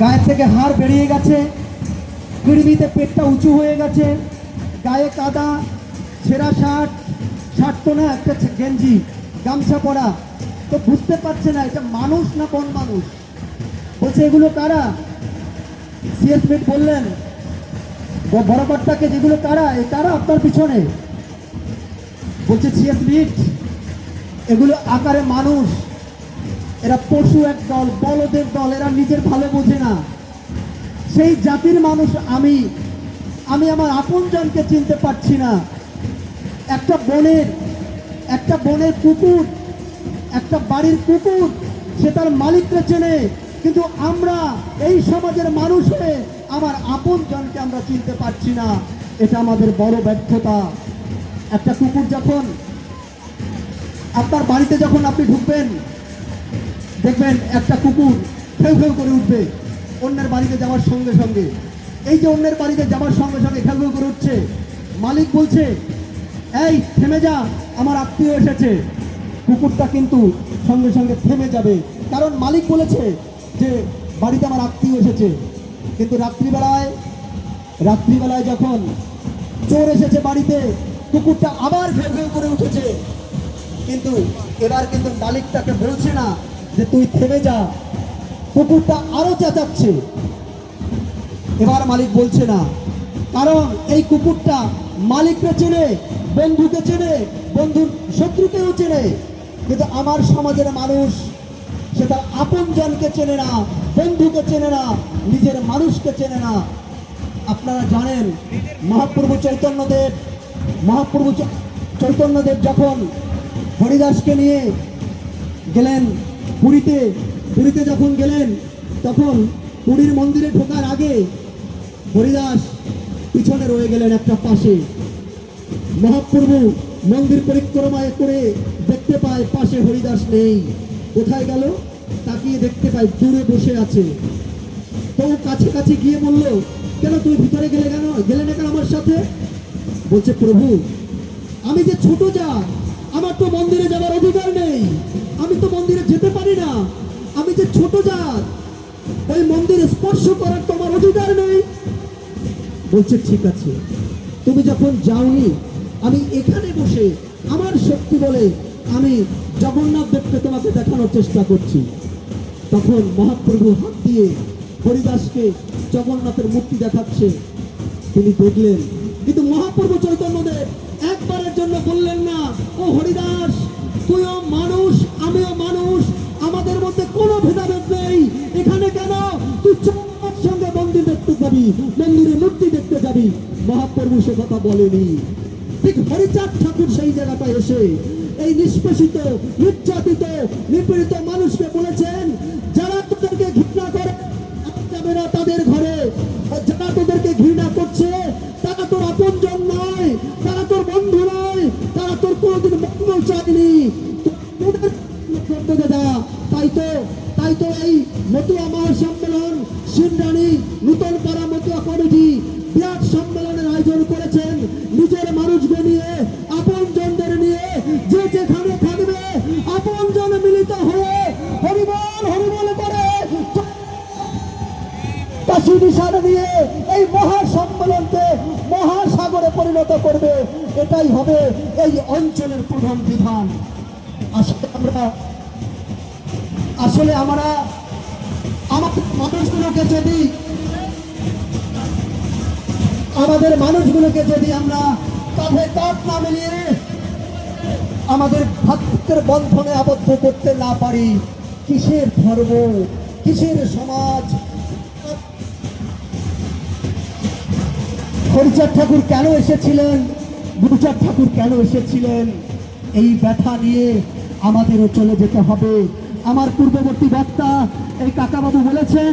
গায়ের থেকে হাড় বেরিয়ে গেছে। কিড়মিতে পেটটা উঁচু হয়ে গেছে। গায়ে কাদা, ছেঁড়া শার্ট শার্ট তো না, একটা গেঞ্জি, গামছা পরা। তো বুঝতে পারছে না, এটা মানুষ না কোন মানুষ? বলছে, এগুলো কারা? সিএস মিট বললেন ব- বরাবরটাকে যেগুলো কারা, এ কারা আপনার পিছনে? বলছে সিএস মিট, এগুলো আকারে মানুষ। এরা পশু এক দল, বলদের দল, এরা নিজের ভালো বোঝে না। সেই জাতির মানুষ আমি। আমি আমার আপনজনকে চিনতে পারছি না। একটা বনের একটা বনের কুকুর, একটা বাড়ির কুকুর, সে তার মালিককে চেনে। কিন্তু আমরা, এই সমাজের মানুষ হয়ে আমার আপনজনকে আমরা চিনতে পারছি না। এটা আমাদের বড় ব্যর্থতা। একটা কুকুর যখন আপনার বাড়িতে যখন আপনি ঢুকবেন দেখবেন একটা কুকুর খেউ খেউ করে উঠবে অন্যের বাড়িতে যাওয়ার সঙ্গে সঙ্গে। এই যে অন্যের বাড়িতে যাওয়ার সঙ্গে সঙ্গে খেউ খেউ করে উঠছে। মালিক বলছে, এই, থেমে যা, আমার আত্মীয় এসেছে। কুকুরটা কিন্তু সঙ্গে সঙ্গে থেমে যাবে। কারণ মালিক বলেছে যে, বাড়িতে আমার আত্মীয় এসেছে। কিন্তু রাত্রিবেলায় রাত্রিবেলায় যখন চোর এসেছে বাড়িতে, কুকুরটা আবার ঘেউ ঘেউ করে উঠেছে। কিন্তু এবার কিন্তু মালিকটাকে বলছে না যে তুই থেমে যা, কুকুরটা আরও চেঁচাচ্ছে। এবার মালিক বলছে না, কারণ এই কুকুরটা মালিককে চেনে, বন্ধুকে চেনে, বন্ধুর শত্রুকেও চেনে। কিন্তু আমার সমাজের মানুষ সেটা আপন আপনজনকে চেনে না, বন্ধুকে চেনে না, নিজের মানুষকে চেনে না। আপনারা জানেন, মহাপ্রভু চৈতন্যদেব মহাপ্রভু চৈতন্যদেব যখন হরিদাসকে নিয়ে গেলেন পুরীতে পুরীতে যখন গেলেন, তখন পুরীর মন্দিরে ঢোকার আগে হরিদাস পিছনে রয়ে গেলেন একটা পাশে। মহাপ্রভু মন্দির পরিক্রমায় করে দেখতে পায় পাশে হরিদাস নেই। কোথায় গেল? তাকিয়ে দেখতে পায় দূরে বসে আছে। তো কাছে কাছে গিয়ে বলল, কেন তুই ভিতরে গেলে কেন? গেলে না কেন আমার সাথে? বলছে, প্রভু, আমি যে ছোট যা, আমার তো মন্দিরে যাবার অধিকার নেই আমি তো মন্দিরে যেতে পারি না আমি যে ছোট জাত ওই মন্দিরে স্পর্শ করার তোমার অধিকার নেই। বলছে, ঠিক আছে। তুমি যখন যাওনি, আমি এখানে বসে আমার শক্তি বলে আমি জগন্নাথ দেবকে তোমাকে দেখানোর চেষ্টা করছি। তখন মহাপ্রভু হাত দিয়ে হরিদাসকে জগন্নাথের মূর্তি দেখাচ্ছে। তিনি দেখলেন, কিন্তু মহাপ্রভু চৈতন্যদেব একবারের জন্য বললেন না, ও হরিদাস, তুইও যাবি মন্দিরে মূর্তি দেখতে যাবি। মহাপ্রভু সে কথা বলেনি। ঠিক হরিচাঁদ ঠাকুর সেই জায়গাটা এসে এই নিষ্পেষিত, নির্যাতিত, নিপীড়িত মানুষকে বলেছেন, যারা তোদেরকে ঘৃণা করে যাবে না তাদের ঘরে। যারা তোদেরকে ঘৃণা করছে, তারা তোর আপন নয় তারা তোর বন্ধু নয় তারা তোর কোনোদিন মঙ্গল চায়নি তোদের করতে যা তাই তো তাই তো এই মতুয়া মহাসম্মেলন সিন্দানি নূতন পাড়া মতুয়া কমিটি বিরাট সম্মেলনের আয়োজন করেছেন। নিজের মানুষকে নিয়ে আপন জনদের নিয়ে যে যেখানে থাকবে আপন জন মিলিত হয়ে হরিবল হরিবল করে নিয়ে এই মহাসম্মেলনকে মহাসাগরে পরিণত করবে। এটাই হবে এই অঞ্চলের প্রধান বিধান। আসলে আমরা আসলে আমরা আমাদের মানুষগুলোকে যদি আমাদের মানুষগুলোকে যদি আমরা কাঁধে কাঁধ না মিলিয়ে আমাদের ভাতৃত্বের বন্ধনে আবদ্ধ করতে না পারি, কিসের ধর্ম, কিসের সমাজ? হরিচাঁদ ঠাকুর কেন এসেছিলেন? গুরুচাঁদ ঠাকুর কেন এসেছিলেন? এই ব্যথা নিয়ে আমাদেরও চলে যেতে হবে। আমার পূর্ববর্তী বক্তা এই কাকাবাবু বলেছেন